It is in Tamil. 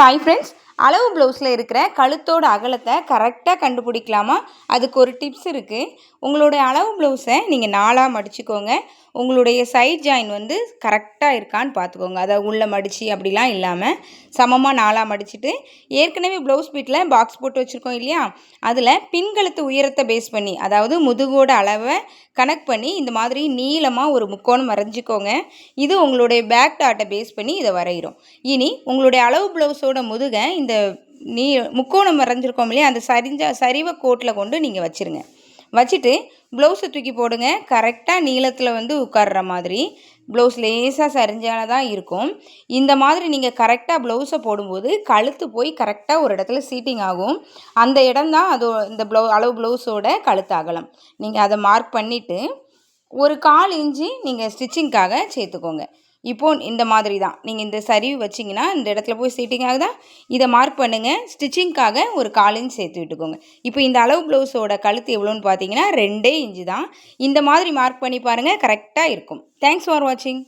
Bye friends. அளவு ப்ளவுஸில் இருக்கிற கழுத்தோட அகலத்தை கரெக்டாக கண்டுபிடிக்கலாமா? அதுக்கு ஒரு டிப்ஸ் இருக்குது உங்களுடைய அளவு ப்ளவுஸை நீங்கள் நாலாக மடிச்சுக்கோங்க. உங்களுடைய சைட் ஜாயின் வந்து கரெக்டாக இருக்கான்னு பார்த்துக்கோங்க அதை உள்ளே மடித்து அப்படிலாம் இல்லாமல் சமமாக நாலாக மடிச்சுட்டு ஏற்கனவே ப்ளவுஸ் பீட்டில் பாக்ஸ் போட்டு வச்சுருக்கோம் இல்லையா? அதில் பின்கழுத்து உயரத்தை பேஸ் பண்ணி அதாவது முதுகோட அளவை கனெக்ட் பண்ணி இந்த மாதிரி நீளமாக ஒரு முக்கோணம் வரைஞ்சிக்கோங்க. இது உங்களுடைய பேக் டாட்டை பேஸ் பண்ணி இதை வரைகிறோம் இனி உங்களுடைய அளவு ப்ளவுஸோட முதுகை இந்த நீ முக்கோணம் வரைஞ்சிருக்கோம் இல்லையா? அந்த சரிஞ்ச சரிவை கோட்டில் கொண்டு நீங்கள் வச்சுருங்க. வச்சுட்டு ப்ளவுஸை தூக்கி போடுங்க. கரெக்டாக நீளத்தில் வந்து உட்கார்ற மாதிரி. ப்ளவுஸ் லேசாக சரிஞ்சால தான் இருக்கும். இந்த மாதிரி நீங்கள் கரெக்டாக ப்ளவுஸை போடும்போது கழுத்து போய் கரெக்டாக ஒரு இடத்துல சீட்டிங் ஆகும். அந்த இடம் தான் அது இந்த ப்ளவு அளவு ப்ளவுஸோட கழுத்து அகலம். நீங்கள் அதை மார்க் பண்ணிவிட்டு ஒரு கால் இன்ச்சு நீங்கள் ஸ்டிச்சிங்க்காக சேர்த்துக்கோங்க. இப்போ இந்த மாதிரி தான். நீங்கள் இந்த சரிவு வச்சிங்கன்னா இந்த இடத்துல போய் சீட்டிங் ஆகுதா இதை மார்க் பண்ணுங்கள் ஸ்டிச்சிங்க்காக ஒரு காலின் சேர்த்து விட்டுக்கோங்க. இப்போ இந்த அளவு ப்ளவுஸோட கழுத்து எவ்வளோன்னு பார்த்தீங்கன்னா ரெண்டே இன்ச்சு தான். இந்த மாதிரி மார்க் பண்ணி பாருங்கள் கரெக்டாக இருக்கும். தேங்க்ஸ் ஃபார் வாட்சிங்